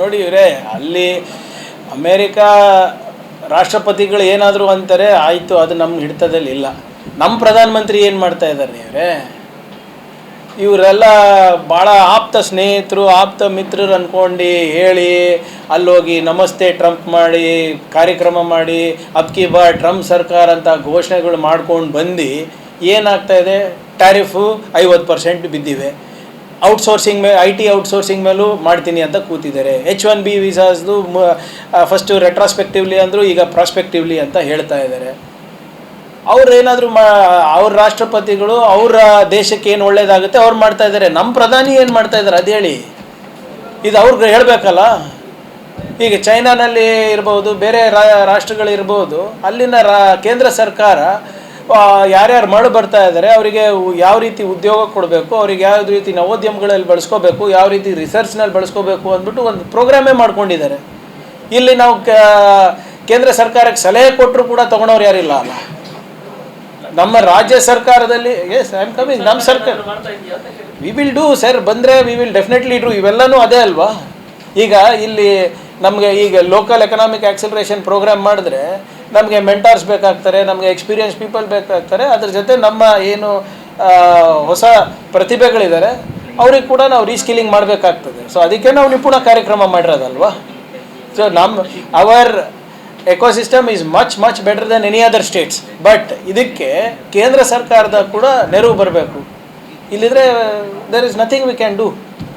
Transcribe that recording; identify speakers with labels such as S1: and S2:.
S1: ನೋಡಿ ಇವರೇ, ಅಲ್ಲಿ ಅಮೇರಿಕಾ ರಾಷ್ಟ್ರಪತಿಗಳು ಏನಾದರೂ ಅಂತಾರೆ, ಆಯಿತು, ಅದು ನಮ್ಮ ಹಿಡಿತದಲ್ಲಿ ಇಲ್ಲ. ನಮ್ಮ ಪ್ರಧಾನಮಂತ್ರಿ ಏನು ಮಾಡ್ತಾ ಇದ್ದಾರೆ ಇವರೇ? ಇವರೆಲ್ಲ ಭಾಳ ಆಪ್ತ ಸ್ನೇಹಿತರು, ಆಪ್ತ ಮಿತ್ರರು ಅಂದ್ಕೊಂಡು ಹೇಳಿ, ಅಲ್ಲೋಗಿ ನಮಸ್ತೆ ಟ್ರಂಪ್ ಮಾಡಿ, ಕಾರ್ಯಕ್ರಮ ಮಾಡಿ ಅಬ್ಕಿ ಬಾ ಟ್ರಂಪ್ ಸರ್ಕಾರ ಅಂತ ಘೋಷಣೆಗಳು ಮಾಡ್ಕೊಂಡು ಬಂದು ಏನಾಗ್ತಾ ಇದೆ? ಟ್ಯಾರಿಫು ಐವತ್ತು ಪರ್ಸೆಂಟ್ ಬಿದ್ದಿವೆ. ಔಟ್ಸೋರ್ಸಿಂಗ್ ಮೇ ಐ ಟಿ ಔಟ್ಸೋರ್ಸಿಂಗ್ ಮೇಲೂ ಮಾಡ್ತೀನಿ ಅಂತ ಕೂತಿದ್ದಾರೆ. ಎಚ್ ಒನ್ ಬಿ ವೀಸಾಸ್ದು ಫಸ್ಟು ರೆಟ್ರಾಸ್ಪೆಕ್ಟಿವ್ಲಿ ಅಂದರು ಈಗ ಪ್ರಾಸ್ಪೆಕ್ಟಿವ್ಲಿ ಅಂತ ಹೇಳ್ತಾ ಇದ್ದಾರೆ. ಅವ್ರೇನಾದರೂ ಮಾ, ಅವ್ರ ರಾಷ್ಟ್ರಪತಿಗಳು ಅವರ ದೇಶಕ್ಕೆ ಏನು ಒಳ್ಳೇದಾಗುತ್ತೆ ಅವ್ರು ಮಾಡ್ತಾ ಇದ್ದಾರೆ. ನಮ್ಮ ಪ್ರಧಾನಿ ಏನು ಮಾಡ್ತಾ ಇದ್ದಾರೆ ಅದು ಹೇಳಿ. ಇದು ಅವ್ರಿಗೆ ಹೇಳಬೇಕಲ್ಲ. ಈಗ ಚೈನಾನಲ್ಲಿ ಇರ್ಬೋದು, ಬೇರೆ ರಾ, ರಾಷ್ಟ್ರಗಳಿರ್ಬೋದು, ಅಲ್ಲಿನ ರಾ, ಕೇಂದ್ರ ಸರ್ಕಾರ ಯಾರ್ಯಾರು ಮರಳು ಬರ್ತಾ ಇದ್ದಾರೆ ಅವರಿಗೆ ಯಾವ ರೀತಿ ಉದ್ಯೋಗ ಕೊಡಬೇಕು ಅವ್ರಿಗೆ ಯಾವ ರೀತಿ ನವೋದ್ಯಮಗಳಲ್ಲಿ ಬಳಸ್ಕೋಬೇಕು ಯಾವ ರೀತಿ ರಿಸರ್ಚ್ನಲ್ಲಿ ಬಳಸ್ಕೋಬೇಕು ಅಂದ್ಬಿಟ್ಟು ಒಂದು ಪ್ರೋಗ್ರಾಮೇ ಮಾಡ್ಕೊಂಡಿದ್ದಾರೆ. ಇಲ್ಲಿ ನಾವು ಕೇಂದ್ರ ಸರ್ಕಾರಕ್ಕೆ ಸಲಹೆ ಕೊಟ್ಟರು ಕೂಡ ತಗೊಳೋರು ಯಾರಿಲ್ಲ ಅಲ್ಲ. ನಮ್ಮ ರಾಜ್ಯ ಸರ್ಕಾರದಲ್ಲಿ ಎಸ್ ಐ ಆಮ್ ಕಮಿಂಗ್ ನಮ್ಮ ಸರ್ಕಾರ ವಿ ವಿಲ್ ಡೂ ಸರ್ ಬಂದರೆ ವಿ ವಿಲ್ ಡೆಫಿನೆಟ್ಲಿ ಡೂ ಇವೆಲ್ಲನೂ ಅದೇ ಅಲ್ವಾ? ಈಗ ಇಲ್ಲಿ ನಮಗೆ ಈಗ ಲೋಕಲ್ ಎಕನಾಮಿಕ್ ಆಕ್ಸಿಲರೇಷನ್ ಪ್ರೋಗ್ರಾಮ್ ಮಾಡಿದ್ರೆ ನಮಗೆ ಮೆಂಟಾರ್ಸ್ ಬೇಕಾಗ್ತಾರೆ, ನಮಗೆ ಎಕ್ಸ್ಪೀರಿಯನ್ಸ್ ಪೀಪಲ್ ಬೇಕಾಗ್ತಾರೆ. ಅದ್ರ ಜೊತೆ ನಮ್ಮ ಏನು ಹೊಸ ಪ್ರತಿಭೆಗಳಿದ್ದಾರೆ ಅವ್ರಿಗೆ ಕೂಡ ನಾವು ರೀಸ್ಕಿಲಿಂಗ್ ಮಾಡಬೇಕಾಗ್ತದೆ. ಸೊ ಅದಕ್ಕೆ ನಾವು ನಿಪುಣ ಕಾರ್ಯಕ್ರಮ ಮಾಡಿರೋದಲ್ವಾ? ಸೊ ನಮ್ಮ our ecosystem is much much better than any other states but ಇದಕ್ಕೆ ಕೇಂದ್ರ ಸರ್ಕಾರದ ಕೂಡ ನೆರವು ಬರಬೇಕು. ಇಲ್ಲಿದ್ರೆ there is nothing we can do